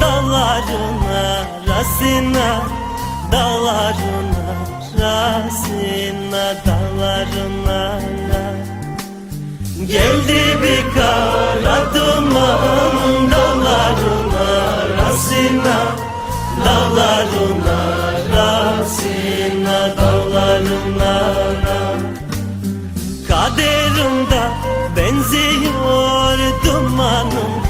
Dağlarına rasina Dağlarına rasina Dağlarına Geldi bir kara duman Dağlarına rasina Dağlarına rasina Dağlarına Kaderimde benziyor dumanın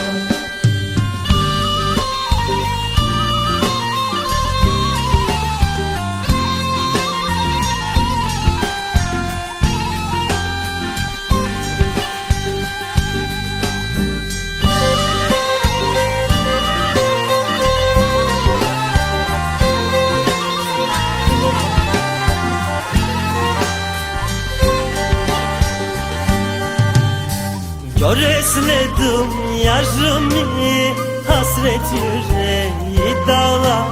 Göresledim yarımı Hasret yüreği dağlar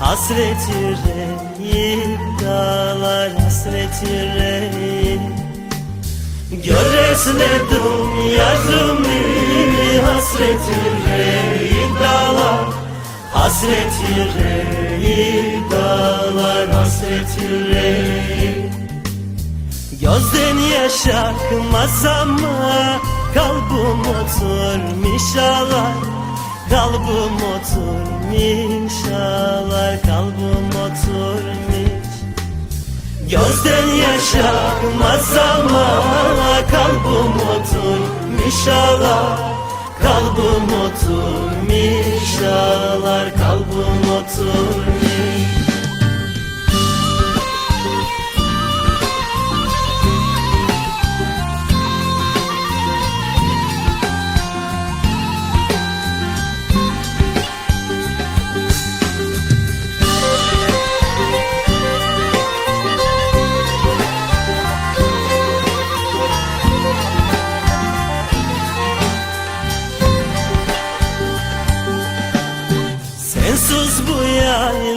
Hasret yüreği dağlar Hasret yüreği. Göresledim yarımı Hasret yüreği dağlar Hasret yüreği dağlar Hasret yüreği. Gözden yaş akmaz ama Kalbim oturmuş ağlar Kalbim oturmuş ağlar Kalbim oturmuş. Gözden yaş akmaz ama Kalbim oturmuş ağlar Kalbim oturmuş ağlar Kalbim oturmuş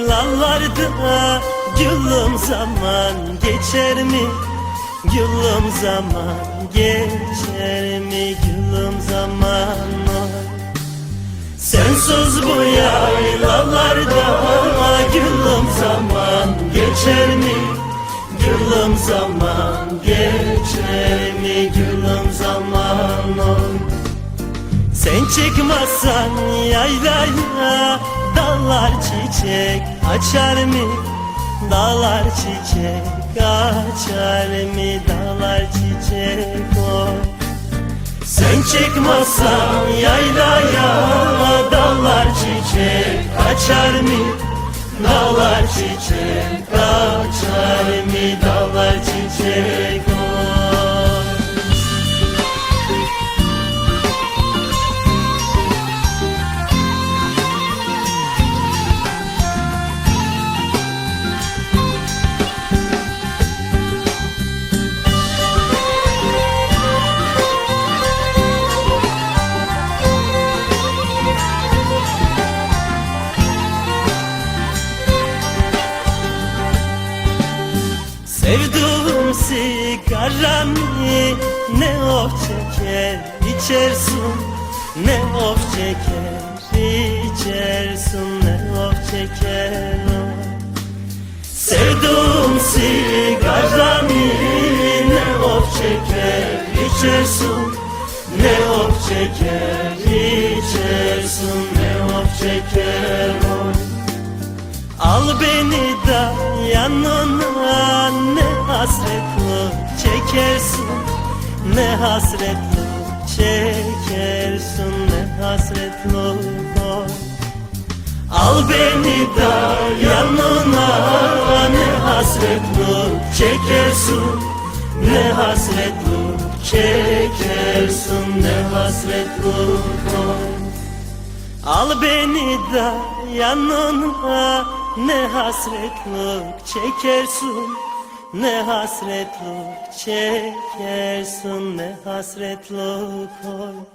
yaylalarda Gülüm zaman geçer mi? Gülüm zaman geçer mi? Gülüm zaman Sensiz bu yaylalarda Gülüm zaman geçer mi? Gülüm zaman geçer mi? Gülüm zaman sen çıkmazsan yaylaya Dallar çiçek açar mı? Dağlar çiçek açar mı? Dağlar çiçek o Sen çıkmazsan yaylaya Dallar çiçek açar mı? Dağlar çiçek açar mı? Dağlar çiçek o sigaramı ne of çeker içersin. Ne of çeker içersin. Ne of çeker. O Sevduğum sigaramı ne of çeker içersin. Ne of çeker içersin. Ne of çeker. Al beni da yanına ne hasretli çekersin. Ne hasretli çekersin ne hasretli oy Al beni da yanına ne hasretli çekersin. Ne hasretli çekersin ne hasretli oy Al beni da yanına ne hasretlik çekersin Ne hasretlik çekersin ne hasretlik oy